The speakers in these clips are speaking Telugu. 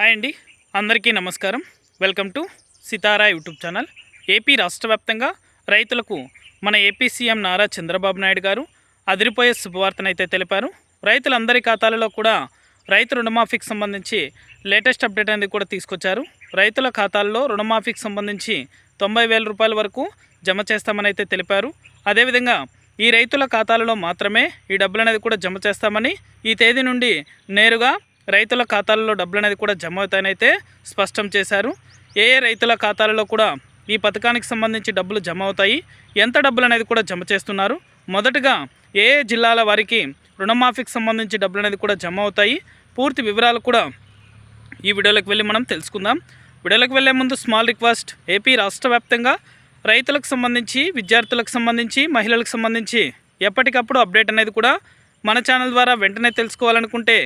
హాయ్ అండి. అందరికీ నమస్కారం. Welcome to Sitara YouTube channel. AP రాష్ట్ర వ్యాప్తంగా రైతులకు మన ఏపీ సీఎం నారా చంద్రబాబు నాయుడు గారు అదిరిపోయే శుభవార్తనైతే తెలిపారు. రైతులందరి ఖాతాలలో కూడా రైతు రుణమాఫీకి సంబంధించి లేటెస్ట్ అప్డేట్ అనేది కూడా తీసుకొచ్చారు. రైతుల ఖాతాల్లో రుణమాఫీకి సంబంధించి తొంభై వేల రూపాయల వరకు జమ చేస్తామని అయితే తెలిపారు. అదేవిధంగా ఈ రైతుల ఖాతాలలో మాత్రమే ఈ డబ్బులు అనేది కూడా జమ చేస్తామని ఈ తేదీ నుండి నేరుగా రైతుల ఖాతాలలో డబ్బులు అనేది కూడా జమ అవుతాయనైతే స్పష్టం చేశారు. ఏ ఏ రైతుల ఖాతాలలో కూడా ఈ పథకానికి సంబంధించి డబ్బులు జమ అవుతాయి ఎంత డబ్బులు అనేది కూడా జమ చేస్తున్నారు. మొదటగా ఏ ఏ జిల్లాల వారికి రుణమాఫీకి సంబంధించి డబ్బులు అనేది కూడా జమ అవుతాయి పూర్తి వివరాలు కూడా ఈ వీడియోలోకి వెళ్ళి మనం తెలుసుకుందాం. వీడియోలోకి వెళ్ళే ముందు స్మాల్ రిక్వెస్ట్ ఏపీ రాష్ట్ర వ్యాప్తంగా రైతులకు సంబంధించి విద్యార్థులకు సంబంధించి మహిళలకు సంబంధించి ఎప్పటికప్పుడు అప్డేట్ అనేది కూడా మన ఛానల్ ద్వారా వెంటనే తెలుసుకోవాలనుకుంటే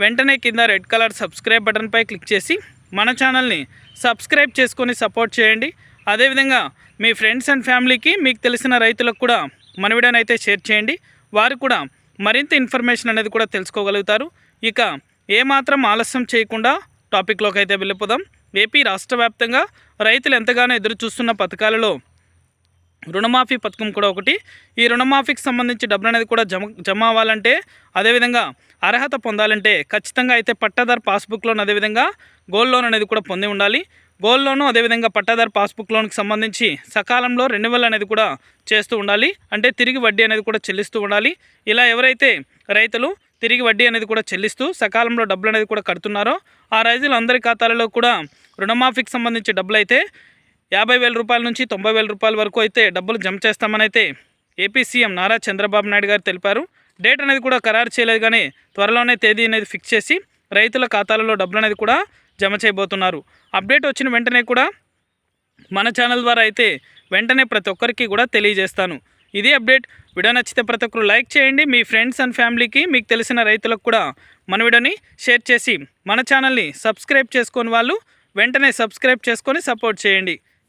వెంటనే కింద రెడ్ కలర్ సబ్స్క్రైబ్ బటన్పై క్లిక్ చేసి మన ఛానల్ని సబ్స్క్రైబ్ చేసుకొని సపోర్ట్ చేయండి. అదేవిధంగా మీ ఫ్రెండ్స్ అండ్ ఫ్యామిలీకి మీకు తెలిసిన రైతులకు కూడా మన వీడియోని అయితే షేర్ చేయండి. వారు కూడా మరింత ఇన్ఫర్మేషన్ అనేది కూడా తెలుసుకోగలుగుతారు. ఇక ఏమాత్రం ఆలస్యం చేయకుండా టాపిక్లోకి అయితే వెళ్ళిపోదాం. ఏపీ రాష్ట్ర వ్యాప్తంగా రైతులు ఎంతగానో ఎదురు చూస్తున్న పథకాలలో రుణమాఫీ పథకం కూడా ఒకటి. ఈ రుణమాఫీకి సంబంధించి డబ్బులు అనేది కూడా జమ జమ అవ్వాలంటే అదేవిధంగా అర్హత పొందాలంటే ఖచ్చితంగా అయితే పట్టాదారు పాస్బుక్ లోన్ అదేవిధంగా గోల్డ్ లోన్ అనేది కూడా పొంది ఉండాలి. గోల్డ్ లోను అదేవిధంగా పట్టాదారు పాస్బుక్ లోన్కి సంబంధించి సకాలంలో రెన్యువల్ అనేది కూడా చేస్తూ ఉండాలి. అంటే తిరిగి వడ్డీ అనేది కూడా చెల్లిస్తూ ఉండాలి. ఇలా ఎవరైతే రైతులు తిరిగి వడ్డీ అనేది కూడా చెల్లిస్తూ సకాలంలో డబ్బులు అనేది కూడా కడుతున్నారో ఆ రైతులు అందరి ఖాతాలలో కూడా రుణమాఫీకి సంబంధించి డబ్బులు అయితే యాభై వేల రూపాయల నుంచి తొంభై వేల రూపాయల వరకు అయితే డబ్బులు జమ చేస్తామని అయితే ఏపీ సీఎం నారా చంద్రబాబు నాయుడు గారు తెలిపారు. డేట్ అనేది కూడా ఖరారు చేయలేదు కానీ త్వరలోనే తేదీ అనేది ఫిక్స్ చేసి రైతుల ఖాతాలలో డబ్బులు అనేది కూడా జమ చేయబోతున్నారు. అప్డేట్ వచ్చిన వెంటనే కూడా మన ఛానల్ ద్వారా అయితే వెంటనే ప్రతి ఒక్కరికి కూడా తెలియజేస్తాను. ఇది అప్డేట్. వీడియో నచ్చితే ప్రతి ఒక్కరు లైక్ చేయండి. మీ ఫ్రెండ్స్ అండ్ ఫ్యామిలీకి మీకు తెలిసిన రైతులకు కూడా మన వీడియోని షేర్ చేసి మన ఛానల్ని సబ్స్క్రైబ్ చేసుకొని వాళ్ళు వెంటనే సబ్స్క్రైబ్ చేసుకొని సపోర్ట్ చేయండి.